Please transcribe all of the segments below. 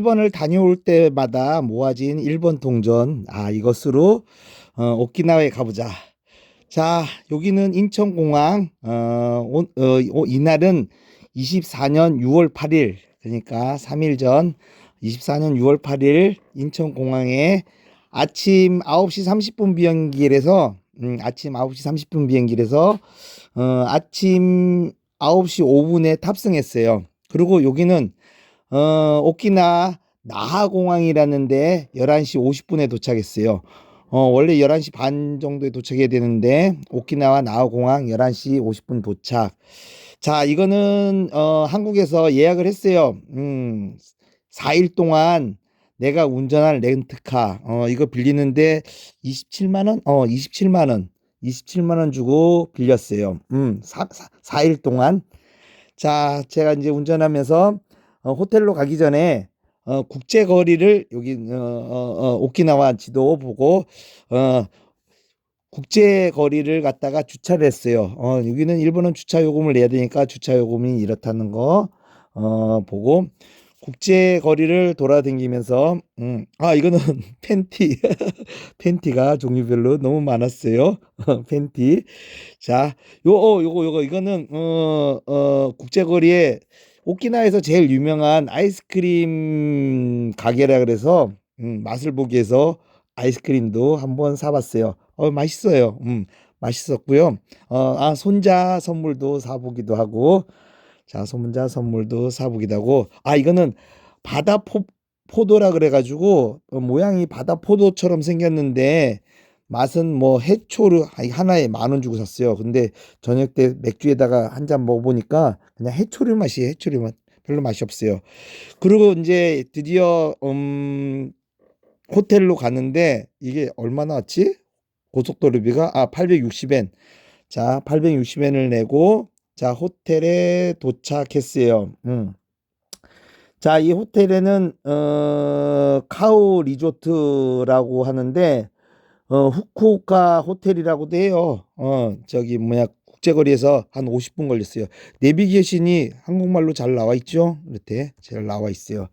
일본을 다녀올 때마다 모아진 일본 동전. 아, 이것으로 어, 오키나와에 가보자. 자, 여기는 인천공항. 어, 오- 어, 오- 이날은 24년 6월 8일. 그러니까 3일 전 24년 6월 8일 인천공항에 아침 9시 30분 비행기에서 음, 아침 9시 30분 비행기에서 어, 아침 9시 5분에 탑승했어요. 그리고 여기는 어, 오키나 나하 공항이라는데 11시 50분에 도착했어요. 어, 원래 11시 반 정도에 도착해야 되는데 오키나와 나하 공항 11시 50분 도착. 자, 이거는 어, 한국에서 예약을 했어요. 음, 4일 동안 내가 운전할 렌트카 어, 이거 빌리는데 27만 원? 어, 27만 원. 27만 원 주고 빌렸어요. 음, 4, 4일 동안. 자, 제가 이제 운전하면서 어, 호텔로 가기 전에 어, 국제 거리를 여기 어, 어, 어, 오키나와 지도 보고 어, 국제 거리를 갖다가 주차를 했어요. 어, 여기는 일본은 주차 요금을 내야 되니까 주차 요금이 이렇다는 거 어, 보고 국제 거리를 돌아다니면서 음, 아 이거는 팬티 팬티가 종류별로 너무 많았어요. 팬티. 자, 요 어, 요거 요거 이거는 어, 어, 국제 거리에 오키나와에서 제일 유명한 아이스크림 가게라 그래서 음, 맛을 보기 위해서 아이스크림도 한번 사봤어요. 어, 맛있어요. 음, 맛있었고요. 어, 아, 손자 선물도 사보기도 하고, 자, 손자 선물도 사보기도 하고, 아, 이거는 바다 포, 포도라 그래가지고, 어, 모양이 바다 포도처럼 생겼는데, 맛은 뭐 해초를 아, 하나에 만 원 주고 샀어요. 근데 저녁 때 맥주에다가 한 잔 먹어보니까 그냥 해초류 맛이 해초류 맛. 별로 맛이 없어요. 그리고 이제 드디어 음 호텔로 가는데 이게 얼마 나 왔지? 고속도로비가 아 860엔. 자, 860엔을 내고 자, 호텔에 도착했어요. 음. 자, 이 호텔에는 어 카우 리조트라고 하는데 어 후쿠오카 호텔이라고도 해요. 어 저기 뭐야 국제거리에서 한 50분 걸렸어요. 내비게이션이 한국말로 잘 나와 있죠? 이렇게 잘 나와 있어요.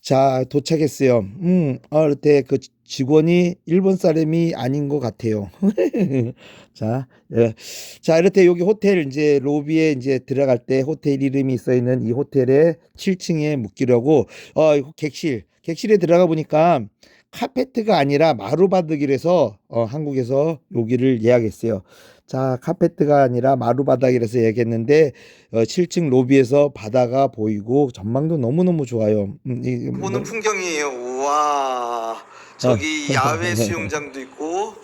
자, 도착했어요. 음, 어, 이렇게 그 직원이 일본 사람이 아닌 것 같아요. 자, 예. 자, 이렇게 여기 호텔 이제 로비에 이제 들어갈 때 호텔 이름이 써 있는 이 호텔의 7층에 묵기라고 어, 객실. 객실에 들어가 보니까 카페트가 아니라 마루바닥이라서 어, 한국에서 여기를 예약했어요. 자, 카페트가 아니라 마루바닥이라서 예약했는데 어, 7층 로비에서 바다가 보이고 전망도 너무너무 좋아요. 음, 이, 뭐, 보는 풍경이에요. 우와. 저기 어. 야외 수영장도 있고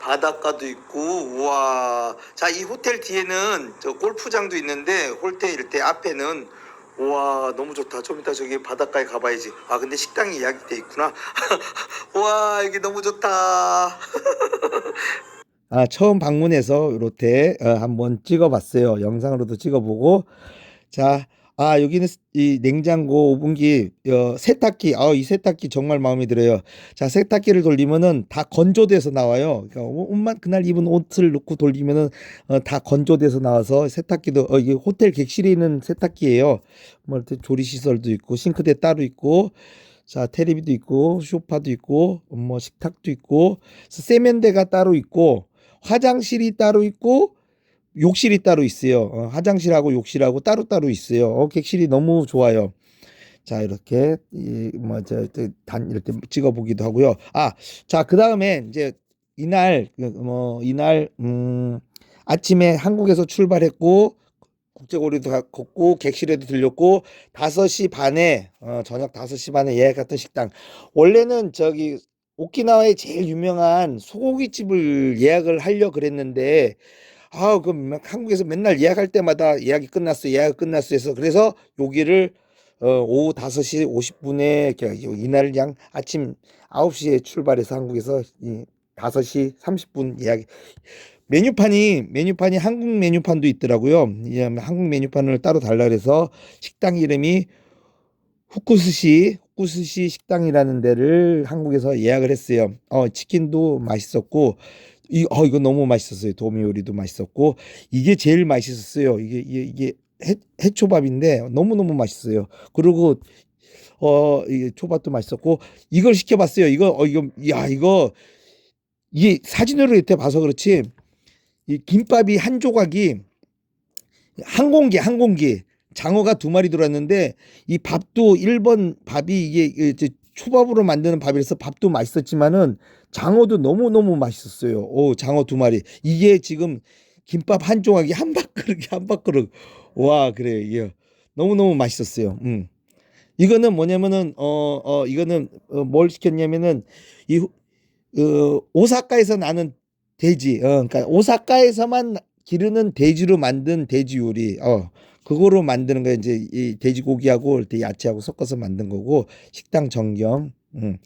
바닷가도 있고 우와. 자, 이 호텔 뒤에는 저 골프장도 있는데 호텔 이렇게 앞에는 우와 너무 좋다. 좀 이따 저기 바닷가에 가봐야지. 아 근데 식당이 예약이 돼 있구나. 우와 이게 너무 좋다. 아, 처음 방문해서 이렇게 어, 한번 찍어봤어요. 영상으로도 찍어보고. 자, 아, 여기는 이 냉장고, 오븐기, 어, 세탁기. 아, 이 세탁기 정말 마음에 들어요. 자, 세탁기를 돌리면은 다 건조돼서 나와요. 그러니까 옷만 그날 입은 옷을 놓고 돌리면은 어, 다 건조돼서 나와서 세탁기도 어, 이게 호텔 객실에 있는 세탁기예요. 뭐 이렇게 조리 시설도 있고 싱크대 따로 있고 자, 테레비도 있고 소파도 있고 뭐 식탁도 있고 세면대가 따로 있고 화장실이 따로 있고 욕실이 따로 있어요. 어, 화장실하고 욕실하고 따로따로 있어요. 어, 객실이 너무 좋아요. 자, 이렇게 이 뭐 저 단 이렇게 찍어 보기도 하고요. 아, 자, 그 다음에 이제 이날 그, 뭐 이날 음 아침에 한국에서 출발했고 국제거리도 가- 걷고 객실에도 들렸고 5시 반에 어, 저녁 5시 반에 예약했던 식당 원래는 저기 오키나와의 제일 유명한 소고기 집을 예약을 하려 그랬는데 아, 그막 한국에서 맨날 예약할 때마다 예약이 끝났어, 예약 끝났어 해서 그래서 여기를 어, 오후 5시 50분에 이날 그냥 아침 9시에 출발해서 한국에서 이 5시 30분 예약 메뉴판이 메뉴판이 한국 메뉴판도 있더라고요. 예, 한국 메뉴판을 따로 달라 그래서 식당 이름이 후쿠스시 후쿠스시 식당이라는 데를 한국에서 예약을 했어요. 어, 치킨도 맛있었고 이, 어, 이거 너무 맛있었어요. 도미 요리도 맛있었고 이게 제일 맛있었어요. 이게 이게, 이게 해, 해초밥인데 너무 너무 맛있어요. 그리고 어, 이 초밥도 맛있었고 이걸 시켜 봤어요. 이거 어 이거 야 이거 이게 사진으로 이렇게 봐서 그렇지 이 김밥이 한 조각이 한 공기 한 공기 장어가 두 마리 들어왔는데 이 밥도 일본 밥이 이게 이제 초밥으로 만드는 밥이라서 밥도 맛있었지만은 장어도 너무 너무 맛있었어요. 오 장어 두 마리. 이게 지금 김밥 한 조각이 한 밥그릇이 한 밥그릇. 와 그래. 이게 너무 너무 맛있었어요. 음. 이거는 뭐냐면은 어 어 이거는 어, 뭘 시켰냐면은 이 어, 오사카에서 나는 돼지. 어 그러니까 오사카에서만 기르는 돼지로 만든 돼지 요리. 어 그거로 만드는 거 이제 이 돼지고기하고 야채하고 섞어서 만든 거고 식당 전경. 음.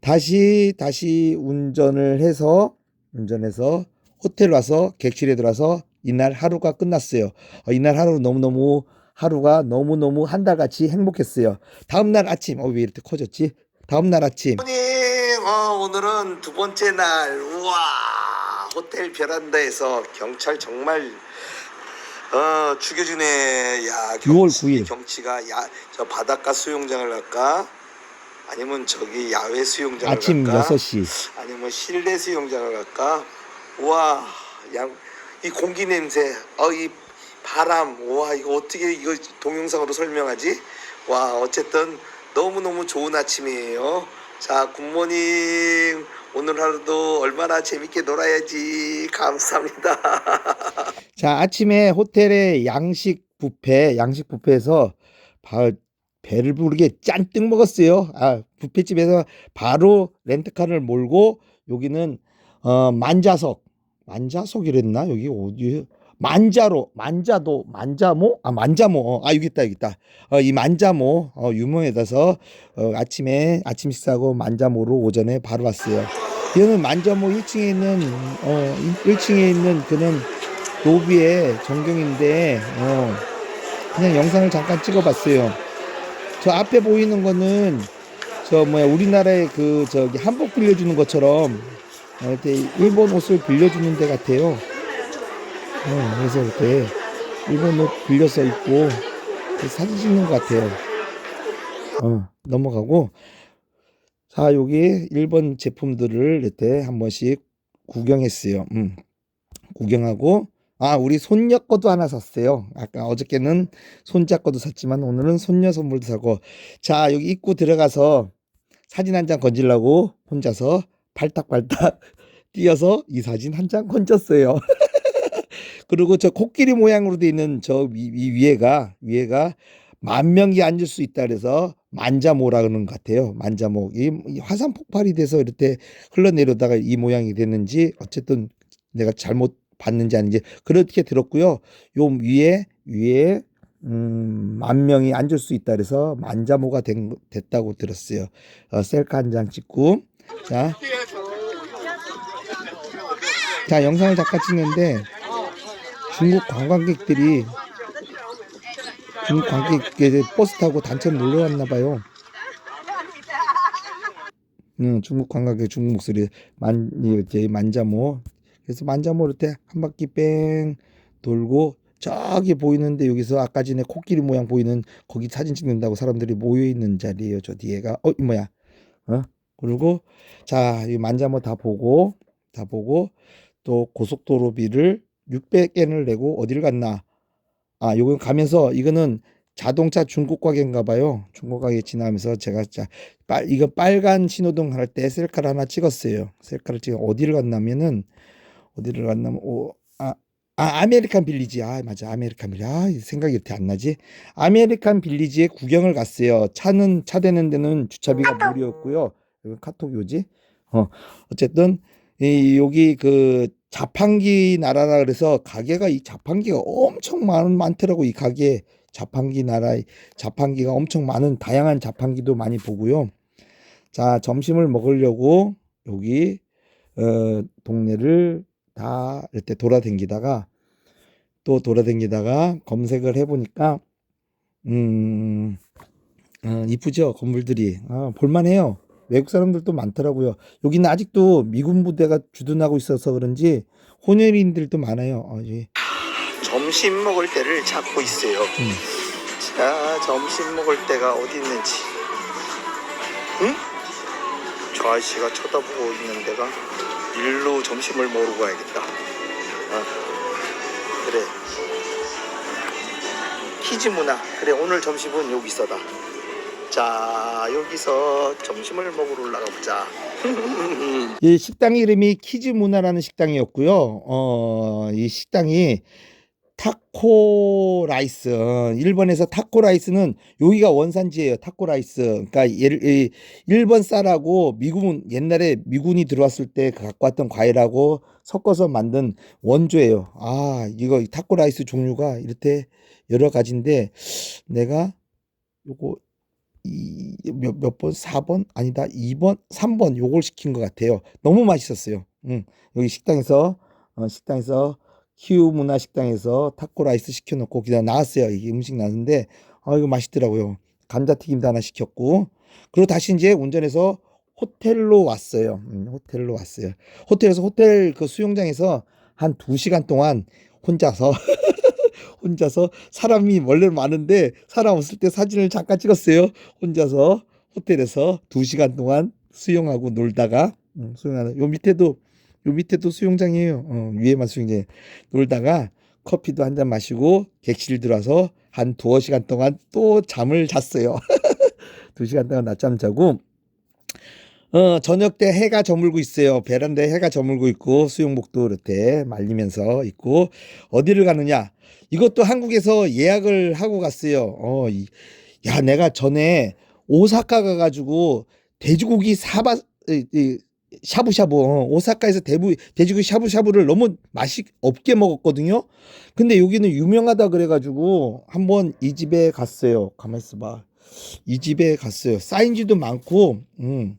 다시 다시 운전을 해서 운전해서 호텔 와서 객실에 들어와서 이날 하루가 끝났어요. 어, 이날 하루 너무너무 하루가 너무너무 한 달같이 행복했어요. 다음 날 아침 어 왜 이렇게 커졌지? 다음 날 아침 부모님, 어, 오늘은 두 번째 날. 우와, 호텔 베란다에서 경찰 정말 어 죽여주네. 야, 6월 경치, 9일. 경치가 야, 저 바닷가 수영장을 갈까? 아니면 저기 야외 수영장을 아침 갈까? 6시 아니면 실내 수영장을 갈까? 우와, 양, 이 공기 냄새, 어, 이 바람, 와, 이거 어떻게 이거 동영상으로 설명하지? 와, 어쨌든 너무너무 좋은 아침이에요. 자, 굿모닝. 오늘 하루도 얼마나 재밌게 놀아야지. 감사합니다. 자, 아침에 호텔의 양식 뷔페, 양식 뷔페에서 바, 배를 부르게 짠뜩 먹었어요. 아, 뷔페집에서 바로 렌트카를 몰고 여기는 어, 만자석, 만자석이랬나? 여기 어디? 만자로, 만자도, 만자모? 아, 만자모. 어, 아, 여기 있다, 여기 있다. 어, 이 만자모, 어, 유명해서 어, 아침에 아침 식사하고 만자모로 오전에 바로 왔어요. 이거는 만자모 1층에 있는 어 1층에 있는 그는 로비의 전경인데 어 그냥 영상을 잠깐 찍어봤어요. 저 앞에 보이는 거는 저 뭐야 우리나라의 그 저기 한복 빌려주는 것처럼 어, 이렇게 일본 옷을 빌려주는 데 같아요. 어, 그래서 이렇게 일본 옷 빌려서 입고 사진 찍는 것 같아요. 어, 넘어가고 자 여기 일본 제품들을 이렇게 한 번씩 구경했어요. 음. 구경하고 아 우리 손녀 거도 하나 샀어요. 아까 어저께는 손자 거도 샀지만 오늘은 손녀 선물도 사고 자 여기 입구 들어가서 사진 한 장 건지려고 혼자서 발딱발딱 뛰어서 이 사진 한 장 건졌어요. 그리고 저 코끼리 모양으로 돼 있는 저 위, 위- 위에가 위에가 만 명이 앉을 수 있다 그래서 만자모라 그러는 것 같아요. 만자모. 이, 이 화산 폭발이 돼서 이렇게 흘러내려다가 이 모양이 됐는지 어쨌든 내가 잘못 봤는지 아닌지 그렇게 들었고요. 요 위에 위에 음, 만 명이 앉을 수 있다 그래서 만자모가 된, 됐다고 들었어요. 어, 셀카 한 장 찍고 자. 자, 영상을 잠깐 찍는데 중국 관광객들이 중국 관광객들 버스 타고 단체로 놀러 왔나 봐요. 음, 중국 관광객 중국 목소리 만 이제 만자모 그래서 만자모 이렇게 한 바퀴 뺑 돌고 저기 보이는데 여기서 아까 전에 코끼리 모양 보이는 거기 사진 찍는다고 사람들이 모여 있는 자리예요. 저 뒤에가 어, 이 뭐야? 어? 그리고 자, 이 만자모 다 보고 다 보고 또 고속도로비를 600엔을 내고 어디를 갔나? 아, 요건 가면서 이거는 자동차 중국 가게인가 봐요. 중국 가게 지나면서 제가 자, 빨, 이거 빨간 신호등 할 때 셀카를 하나 찍었어요. 셀카를 찍어 어디를 갔냐면은 어디를 갔냐면 오, 아, 아 아메리칸 빌리지. 아, 맞아. 아메리칸 빌리지. 아, 생각이 이렇게 안 나지? 아메리칸 빌리지에 구경을 갔어요. 차는 차 대는 데는 주차비가 무료였고요. 이거 카톡 요지? 어, 어쨌든 이 여기 그 자판기 나라라 그래서 가게가 이 자판기가 엄청 많 많더라고 이 가게 자판기 나라 자판기가 엄청 많은 다양한 자판기도 많이 보고요. 자 점심을 먹으려고 여기 어, 동네를 다 이렇게 돌아다니다가 또 돌아다니다가 검색을 해보니까 음 어, 이쁘죠 건물들이 아, 볼만해요. 외국 사람들도 많더라고요. 여기는 아직도 미군 부대가 주둔하고 있어서 그런지 혼혈인들도 많아요. 어, 예. 점심 먹을 때를 찾고 있어요. 음. 자, 점심 먹을 때가 어디 있는지. 응? 저 아저씨가 쳐다보고 있는 데가 일로 점심을 먹으러 가야겠다. 어. 그래. 키즈 문화. 그래 오늘 점심은 여기서다. 자 여기서 점심을 먹으러 올라가 보자. 이 식당 이름이 키즈 문화라는 식당이었고요. 어, 이 식당이 타코 라이스. 어, 일본에서 타코 라이스는 여기가 원산지예요. 타코 라이스. 그러니까 예를 이 일본 쌀하고 미군 옛날에 미군이 들어왔을 때 갖고 왔던 과일하고 섞어서 만든 원조예요. 아, 이거 타코 라이스 종류가 이렇게 여러 가지인데 내가 요거 이몇몇 번? 4번? 아니다. 2번? 3번 요걸 시킨 것 같아요. 너무 맛있었어요. 응. 여기 식당에서 어, 식당에서 키우 문화 식당에서 타코 라이스 시켜놓고 그냥 나왔어요. 이게 음식 나왔는데 아 이거 맛있더라고요. 감자튀김도 하나 시켰고 그리고 다시 이제 운전해서 호텔로 왔어요. 음, 호텔로 왔어요. 호텔에서 호텔 그 수영장에서 한두 시간 동안 혼자서 혼자서 사람이 원래 많은데 사람 없을 때 사진을 잠깐 찍었어요. 혼자서 호텔에서 두 시간 동안 수영하고 놀다가 음, 수영하는 요 밑에도 요 밑에도 수영장이에요. 어, 위에만 수영장 놀다가 커피도 한 잔 마시고 객실 들어와서 한 두어 시간 동안 또 잠을 잤어요. 두 시간 동안 낮잠 자고 어, 저녁 때 해가 저물고 있어요. 베란다에 해가 저물고 있고 수영복도 이렇게 말리면서 있고 어디를 가느냐? 이것도 한국에서 예약을 하고 갔어요. 어, 이, 야, 내가 전에 오사카 가가지고 돼지고기 사바, 샤브샤브, 어, 오사카에서 대부, 돼지고기 샤브샤브를 너무 맛이 없게 먹었거든요. 근데 여기는 유명하다 그래가지고 한번 이 집에 갔어요. 가만 있어봐. 이 집에 갔어요. 사인지도 많고, 음.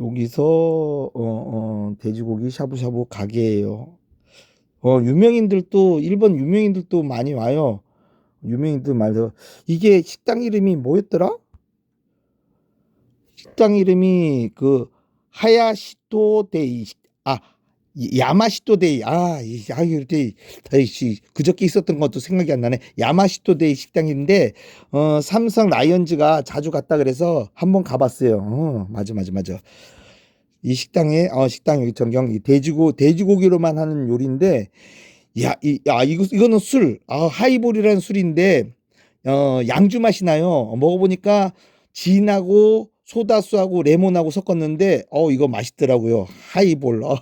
여기서, 어, 어, 돼지고기 샤브샤브 가게예요. 어, 유명인들도, 일본 유명인들도 많이 와요. 유명인들 말도. 이게 식당 이름이 뭐였더라? 식당 이름이 그, 하야시토 데이, 아, 야마시토 데이, 아, 이, 아, 아이씨, 그저께 있었던 것도 생각이 안 나네. 야마시토 데이 식당인데, 어, 삼성 라이언즈가 자주 갔다 그래서 한번 가봤어요. 어, 맞아, 맞아, 맞아. 이 식당에 어 식당 여기 전경 이 돼지고 돼지고기로만 하는 요리인데 야, 이, 야 이거 이거는 술. 아, 하이볼이라는 술인데 어 양주 맛이 나요. 먹어보니까 진하고 소다수하고 레몬하고 섞었는데 어 이거 맛있더라고요. 하이볼. 어,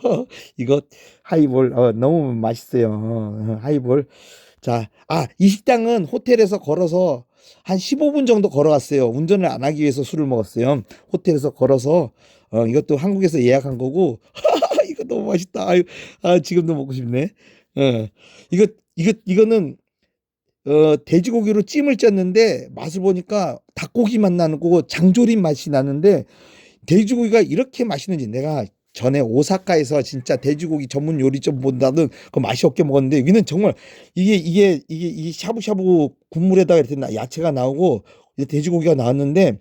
이거 하이볼 어 너무 맛있어요. 어, 하이볼. 자, 아, 이 식당은 호텔에서 걸어서 한 15분 정도 걸어갔어요. 운전을 안 하기 위해서 술을 먹었어요. 호텔에서 걸어서 어, 이것도 한국에서 예약한 거고 이거 너무 맛있다. 아유, 아, 지금도 먹고 싶네. 어, 이거 이거 이거는 어, 돼지고기로 찜을 짰는데 맛을 보니까 닭고기 맛 나는 거고 장조림 맛이 나는데 돼지고기가 이렇게 맛있는지 내가 전에 오사카에서 진짜 돼지고기 전문 요리점 본다는 그 맛이 없게 먹었는데 여기는 정말 이게 이게 이게 이 샤브샤브 국물에다가 이렇게 나- 야채가 나오고 이제 돼지고기가 나왔는데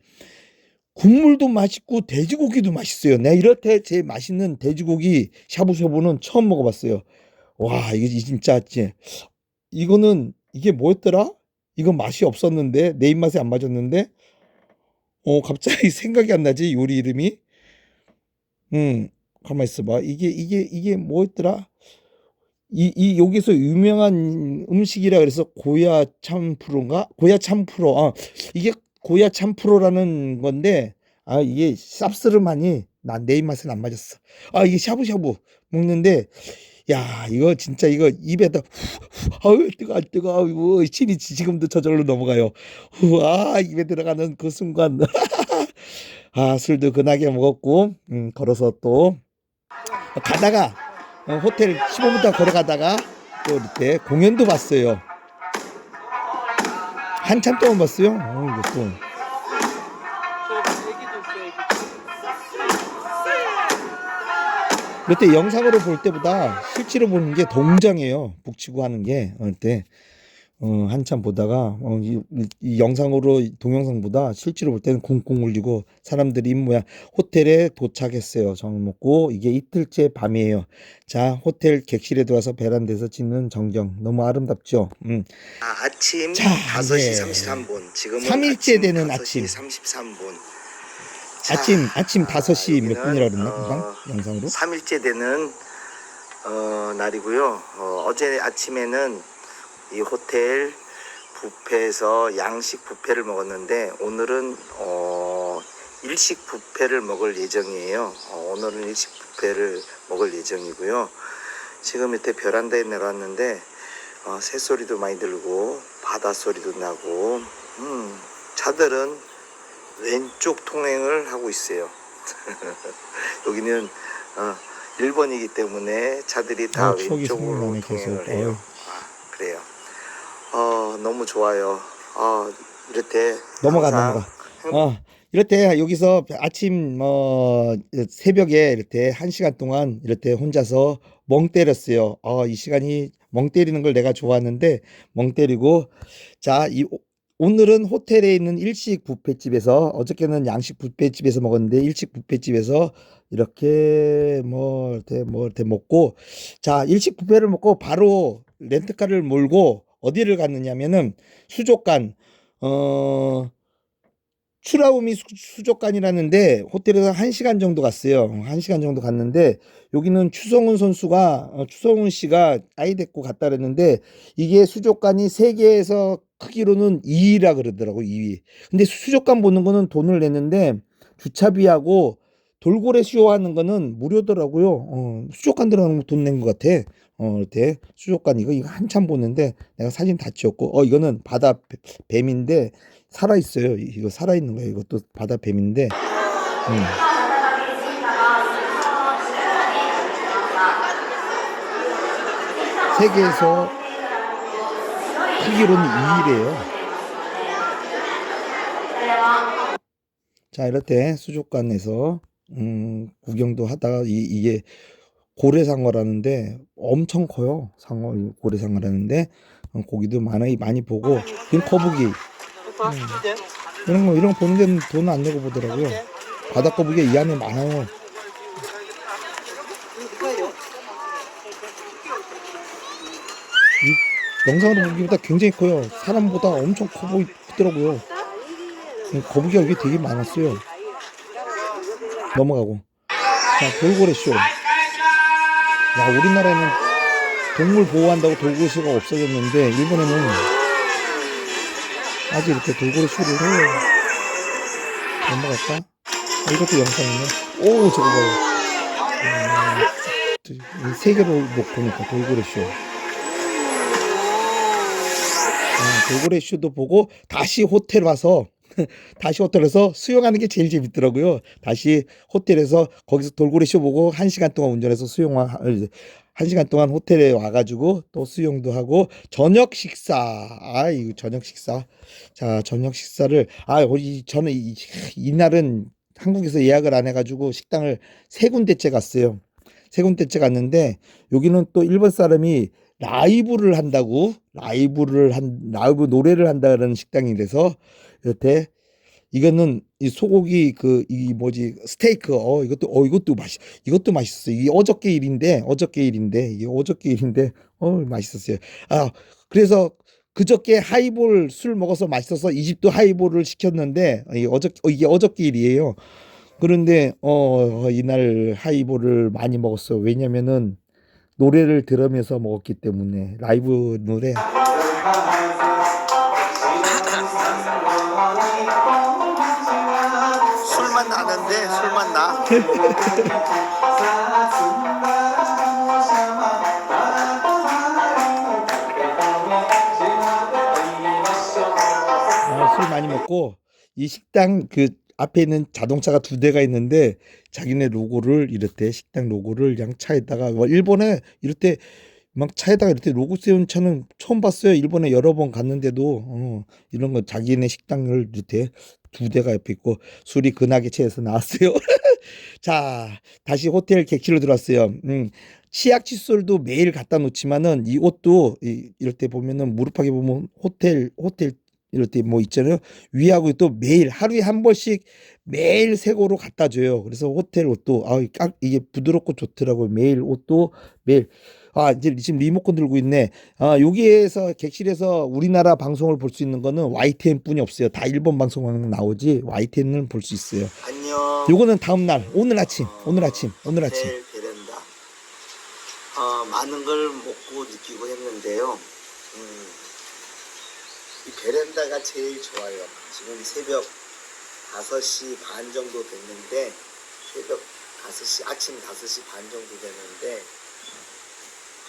국물도 맛있고 돼지고기도 맛있어요. 내가 이렇게 제일 맛있는 돼지고기 샤브샤브는 처음 먹어봤어요. 와 이게 진짜 진 이거는 이게 뭐였더라? 이건 맛이 없었는데 내 입맛에 안 맞았는데 어 갑자기 생각이 안 나지 요리 이름이 음 가만 있어봐 이게 이게 이게 뭐였더라? 이, 이 여기서 유명한 음식이라 그래서 고야 참프로인가? 고야 참프로. 아, 이게 고야 참프로라는 건데 아 이게 쌉스름하니 난 내 입맛은 안 맞았어. 아 이게 샤브샤브 먹는데 야 이거 진짜 이거 입에다 후, 아유 뜨거 뜨거 이거 침이 지금도 저절로 넘어가요. 후, 아 입에 들어가는 그 순간 아 술도 근하게 먹었고 음, 걸어서 또 가다가 어, 호텔 15m 걸어가다가 또 이렇게 공연도 봤어요. 한참 동안 봤어요. 어, 이것도. 그때 영상으로 볼 때보다 실제로 보는 게 동정이에요. 북치고 하는 게. 어, 그때 어, 한참 보다가 어, 이, 이 영상으로 동영상보다 실제로 볼 때는 콩콩 울리고 사람들이 입 모양 호텔에 도착했어요. 정을 먹고 이게 이틀째 밤이에요. 자 호텔 객실에 들어와서 베란다에서 찍는 정경 너무 아름답죠. 음. 아, 아침 자, 5시 네. 33분. 지금은 삼일째 아침 되는 5시 아침. 33분. 아침 아침 5시 몇 분이라 그랬나 어, 영상으로 3일째 되는 어, 날이고요. 어, 제 아침에는 이 호텔 뷔페에서 양식 뷔페를 먹었는데 오늘은 어, 일식 뷔페를 먹을 예정이에요. 어, 오늘은 일식 뷔페를 먹을 예정이고요. 지금 밑에 베란다에 내려왔는데 어, 새소리도 많이 들고 바다 소리도 나고 음, 차들은 왼쪽 통행을 하고 있어요. 여기는 어, 1번이기 때문에 차들이 다 어, 추억이 왼쪽으로 통행을. 해요. 아, 그래요. 어, 너무 좋아요. 어, 이렇게 넘어가 넘어가 어 이렇게 여기서 아침 뭐 새벽에 이렇게 한 시간 동안 이렇게 혼자서 멍 때렸어요. 어, 이 시간이 멍 때리는 걸 내가 좋아하는데 멍 때리고 자, 이 오- 오늘은 호텔에 있는 일식 뷔페집에서 어저께는 양식 뷔페집에서 먹었는데 일식 뷔페집에서 이렇게 뭐 이렇게 뭐 이렇게 먹고 자, 일식 뷔페를 먹고 바로 렌트카를 몰고 어디를 갔느냐면은 수족관 어 추라우미 수- 수족관이라는데 호텔에서 한시간 정도 갔어요. 한시간 정도 갔는데 여기는 추성훈 선수가 어, 추성훈 씨가 아이 데리고 갔다 그랬는데 이게 수족관이 세계에서 크기로는 2위라 그러더라고 2위. 근데 수족관 보는 거는 돈을 냈는데 주차비하고 돌고래 쇼 하는 거는 무료더라고요. 어, 수족관 들어가는 거돈낸 것 같아. 어, 이렇게 수족관 이거 이거 한참 보는데 내가 사진 다 찍었고 어 이거는 바다 뱀- 뱀인데 살아 있어요. 이거 살아 있는 거예요. 이것도 바다 뱀인데. 음. 세계에서 크기로는 2위래요. 자, 이렇게 수족관에서 음, 구경도 하다가 이, 이게 고래상어라는데 엄청 커요. 상어 고래상어라는데 어, 고기도 많이 많이 보고 이건 거북이 이런 거 이런 거 보는 데는 돈안 내고 보더라고요. 바다 거북이 이 안에 많아요. 이 영상으로 보기보다 굉장히 커요. 사람보다 엄청 커 보이더라고요. 이 거북이가 여기 되게 많았어요. 넘어가고. 자, 돌고래 쇼. 야, 우리나라에는 동물 보호한다고 돌고래 쇼가 없어졌는데 일본에는 아직 이렇게 돌고래 쇼를 해요. 넘어갈까? 아, 이것도 영상이네. 오, 저거 봐요. 음, 이 세계로 놓고니까 돌고래 쇼. 음, 돌고래 쇼도 보고 다시 호텔 와서 다시 호텔에서 수영하는 게 제일 재밌더라고요. 다시 호텔에서 거기서 돌고래 쇼 보고 한 시간 동안 운전해서 수영하 한 시간 동안 호텔에 와가지고 또 수영도 하고 저녁 식사 아 이거 저녁 식사 자 저녁 식사를 아 우리 저는 이, 이날은 한국에서 예약을 안 해가지고 식당을 세 군데째 갔어요. 세 군데째 갔는데 여기는 또 일본 사람이 라이브를 한다고 라이브를 한 라이브 노래를 한다는 식당이라서 이렇게 이거는 이 소고기 그 이 뭐지 스테이크 어 이것도 어 이것도 맛있 이것도 맛있었어요. 이게 어저께 일인데 어저께 일인데 이게 어저께 일인데 어 맛있었어요. 아 그래서 그저께 하이볼 술 먹어서 맛있어서 이 집도 하이볼을 시켰는데 이 어저 어, 이게 어저께 일이에요. 그런데 어 이날 하이볼을 많이 먹었어요. 왜냐면은 노래를 들으면서 먹었기 때문에 라이브 노래 술만 나는데 술만 나. 아, 술 많이 먹고 이 식당 그 앞에 있는 자동차가 두 대가 있는데 자기네 로고를 이렇게 식당 로고를 그냥 차에다가 와, 일본에 이렇게 막 차에다가 이렇게 로고 세운 차는 처음 봤어요. 일본에 여러 번 갔는데도 어, 이런 거 자기네 식당을 이렇게 두 대가 옆에 있고 술이 근하게 채해서 나왔어요. 자, 다시 호텔 객실로 들어왔어요. 음, 치약 칫솔도 매일 갖다 놓지만은 이 옷도 이, 이럴 때 보면은 무릎하게 보면 호텔 호텔 이럴 때 뭐 있잖아요. 위하고 또 매일 하루에 한 번씩 매일 새 거로 갖다 줘요. 그래서 호텔 옷도 아, 이 이게 부드럽고 좋더라고요. 매일 옷도 매일 아, 이제 지금 리모컨 들고 있네. 아, 여기에서 객실에서 우리나라 방송을 볼 수 있는 거는 YTN 뿐이 없어요. 다 일본 방송만 나오지 YTN은 볼 수 있어요. 안녕. 요거는 다음 날, 오늘 아침, 오늘 아침, 오늘 아침. 어, 많은 걸 먹고 느끼고 했는데요. 음, 이 베란다가 제일 좋아요. 지금 새벽 5시 반 정도 됐는데, 새벽 5시, 아침 5시 반 정도 됐는데,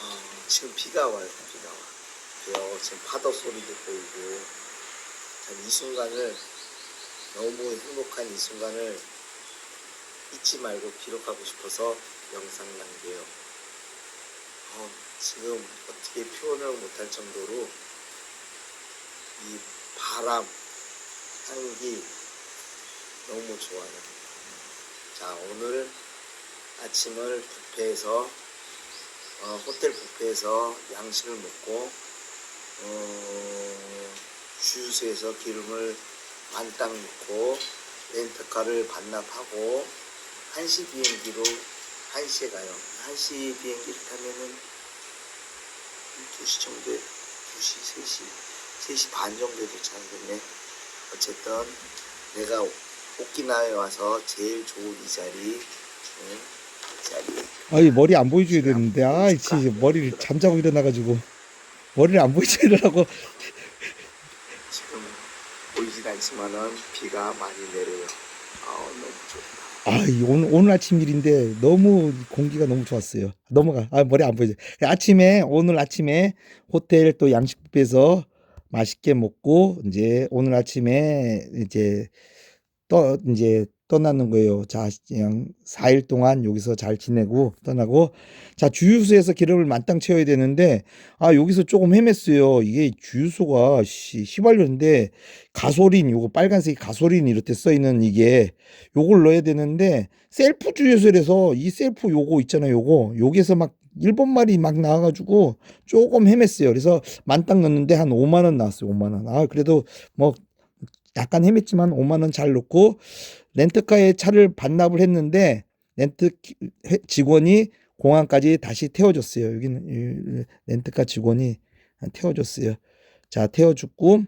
어, 지금 비가 와요. 비가 와. 그래요. 지금 파도 소리도 보이고, 참이 순간을, 너무 행복한 이 순간을 잊지 말고 기록하고 싶어서 영상 남겨요. 어, 지금 어떻게 표현을 못할 정도로 이 바람, 향기 너무 좋아요. 자, 오늘 아침을 뷔페에서 어, 호텔 뷔페에서 양식을 먹고 어, 주유소에서 기름을 만땅 넣고 렌트카를 반납하고 1시 비행기로 1시에 가요. 1시 비행기를 타면은 2시 정도에 2시, 3시, 3시 반 정도에 도착하겠네. 어쨌든 내가 오키나와에 와서 제일 좋은 이 자리, 응? 이 자리. 아이, 머리 안 보여줘야 되는데. 아, 진짜 머리를 잠자고 일어나가지고. 머리를 안 보여줘야 되라고. 지금 보이진 않지만은 비가 많이 내려요. 아 너무 좋다. 아, 이 오늘, 오늘 아침 일인데 너무 공기가 너무 좋았어요. 넘어가. 아, 머리 안 보이죠. 아침에, 오늘 아침에 호텔 또 양식 뷔페에서 맛있게 먹고, 이제 오늘 아침에 이제 떠, 이제 떠나는 거예요. 자, 그냥 4일 동안 여기서 잘 지내고 떠나고, 자, 주유소에서 기름을 만땅 채워야 되는데, 아, 여기서 조금 헤맸어요. 이게 주유소가, 씨, 휘발유인데, 가솔린, 요거 빨간색 가솔린 이렇게 써 있는 이게, 요걸 넣어야 되는데, 셀프 주유소에서 이 셀프 요거 있잖아요. 요거, 여기서 막 일본 말이 막 나와가지고 조금 헤맸어요. 그래서 만땅 넣는데 한 5만 원 나왔어요. 5만 원. 아, 그래도 뭐 약간 헤맸지만 5만 원잘 넣고 렌트카에 차를 반납을 했는데 렌트 직원이 공항까지 다시 태워줬어요. 여기는 이 렌트카 직원이 태워줬어요. 자, 태워주고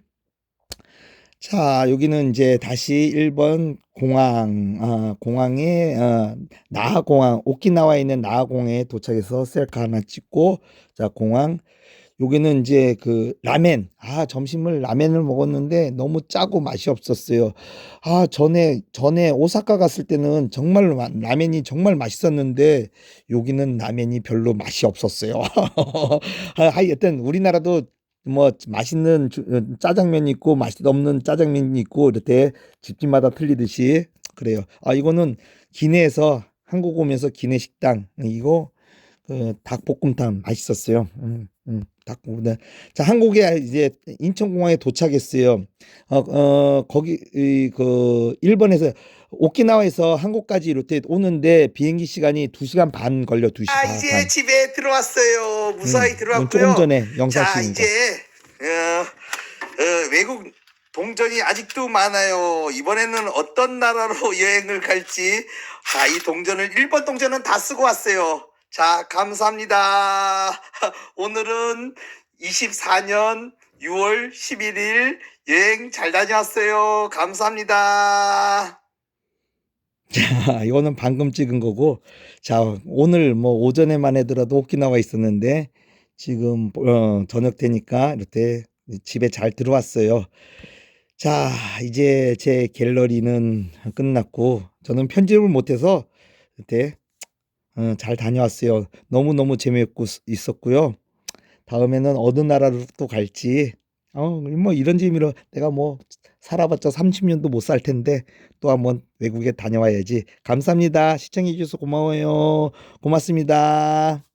자, 여기는 이제 다시 일본 공항, 아, 공항에, 어, 나하 공항, 오키나와에 있는 나하 공항에 도착해서 셀카 하나 찍고, 자, 공항. 여기는 이제 그 라멘, 아, 점심을 라멘을 먹었는데 너무 짜고 맛이 없었어요. 아, 전에, 전에 오사카 갔을 때는 정말 마- 라멘이 정말 맛있었는데, 여기는 라멘이 별로 맛이 없었어요. 아, 하여튼 우리나라도 뭐 맛있는 주- 어, 짜장면이 있고 맛없는 짜장면이 있고 이렇게 집집마다 틀리듯이 그래요. 아 이거는 기내에서 한국 오면서 기내 식당 이거 그 닭볶음탕 맛있었어요. 음, 음, 닭볶음탕. 자 한국에 이제 인천공항에 도착했어요. 어, 어 거기 이, 그 일본에서 오키나와에서 한국까지 이렇게 오는데 비행기 시간이 2시간 반 걸려 2시간 아 반. 이제 집에 들어왔어요. 무사히 음, 들어왔고요. 조금 전에 영상 자. 이제 어, 어, 외국 동전이 아직도 많아요. 이번에는 어떤 나라로 여행을 갈지. 자, 이 동전을 일본 동전은 다 쓰고 왔어요. 자, 감사합니다. 오늘은 24년 6월 11일 여행 잘 다녀왔어요. 감사합니다. 자, 이거는 방금 찍은 거고, 자, 오늘 뭐 오전에만 해더라도 오키나와 있었는데, 지금, 어, 저녁 되니까 이렇게 집에 잘 들어왔어요. 자, 이제 제 갤러리는 끝났고, 저는 편집을 못해서 이렇게, 어, 잘 다녀왔어요. 너무너무 재미있고 스- 있었고요. 다음에는 어느 나라로 또 갈지, 어, 뭐 이런 재미로 내가 뭐 살아봤자 30년도 못 살 텐데, 또 한번 외국에 다녀와야지. 감사합니다. 시청해 주셔서 고마워요. 고맙습니다.